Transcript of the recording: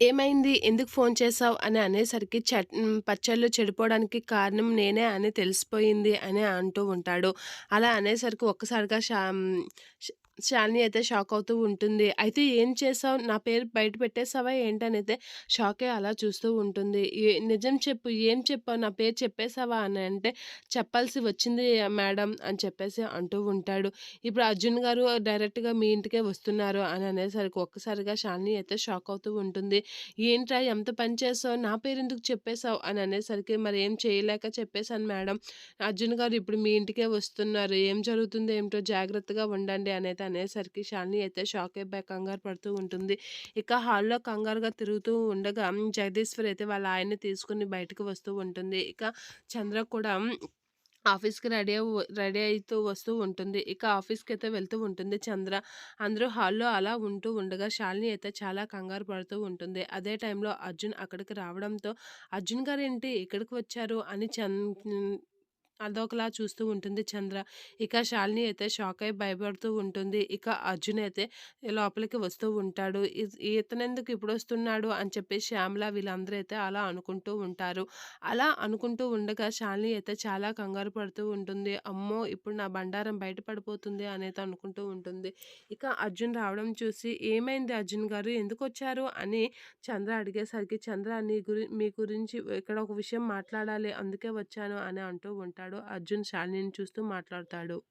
ఏమైంది? ఎందుకు ఫోన్ చేసావు అని అనేసరికి చట్ పచ్చళ్ళు చెడిపోవడానికి కారణం నేనే అని తెలిసిపోయింది అని అంటూ ఉంటాడు. అలా అనేసరికి ఒక్కసారిగా షా శాలిని అయితే షాక్ అవుతూ ఉంటుంది. అయితే ఏం చేసావు నా పేరు బయట పెట్టేసావా ఏంటనైతే షాకే అలా చూస్తూ ఉంటుంది. ఏ నిజం చెప్పు ఏం చెప్పావు? నా పేరు చెప్పేసావా? అని అంటే చెప్పాల్సి వచ్చింది మేడం అని చెప్పేసి అంటూ ఉంటాడు. ఇప్పుడు అర్జున్ గారు డైరెక్ట్‌గా మీ ఇంటికే వస్తున్నారు అని అనేసరికి ఒక్కసారిగా శాలిని అయితే షాక్ అవుతూ ఉంటుంది. ఏంట్రా ఎంత పని చేసావు? నా పేరెందుకు చెప్పేశావు అని అనేసరికి మరి ఏం చేయలేక చెప్పేశాను మేడం. అర్జున్ గారు ఇప్పుడు మీ ఇంటికే వస్తున్నారు. ఏం జరుగుతుందో ఏమిటో జాగ్రత్తగా ఉండండి అనేది అనేసరికి శాలిని అయితే షాక్ అయిపోయి కంగారు పడుతూ ఉంటుంది. ఇక హాల్‌లో కంగారుగా తిరుగుతూ ఉండగా జగదీశ్వరి అయితే వాళ్ళ ఆయన్ని తీసుకొని బయటకు వస్తూ ఉంటుంది. ఇక చంద్ర కూడా ఆఫీస్‌కి రెడీ రెడీ అవుతూ వస్తూ ఉంటుంది. ఇక ఆఫీస్కి అయితే వెళ్తూ ఉంటుంది చంద్ర. అందరూ హాల్‌లో అలా ఉంటూ ఉండగా శాలిని అయితే చాలా కంగారు పడుతూ ఉంటుంది. అదే టైంలో అర్జున్ అక్కడికి రావడంతో అర్జున్ గారేంటి ఇక్కడికి వచ్చారు అని చంద్ర అదొకలా చూస్తూ ఉంటుంది చంద్ర. ఇక శాలిని అయితే షాక్ అయి భయపడుతూ ఉంటుంది. ఇక అర్జున్ అయితే లోపలికి వస్తూ ఉంటాడు. ఇతనెందుకు ఇప్పుడు ఇప్పుడొస్తున్నాడు అని చెప్పి శ్యామల వీళ్ళందరూ అయితే అలా అనుకుంటూ ఉంటారు. అలా అనుకుంటూ ఉండగా శాలిని అయితే చాలా కంగారు పడుతూ ఉంటుంది. అమ్మో! ఇప్పుడు నా బండారం బయట పడిపోతుంది అనేది అనుకుంటూ ఉంటుంది. ఇక అర్జున్ రావడం చూసి ఏమైంది అర్జున్ గారు? ఎందుకొచ్చారు? అని చంద్ర అడిగేసరికి చంద్ర నీ గురి మీ గురించి ఇక్కడ ఒక విషయం మాట్లాడాలి అందుకే వచ్చాను అని అంటూ ఉంటాడు. అర్జున్ శాలినిని చూస్తూ మాట్లాడతాడు.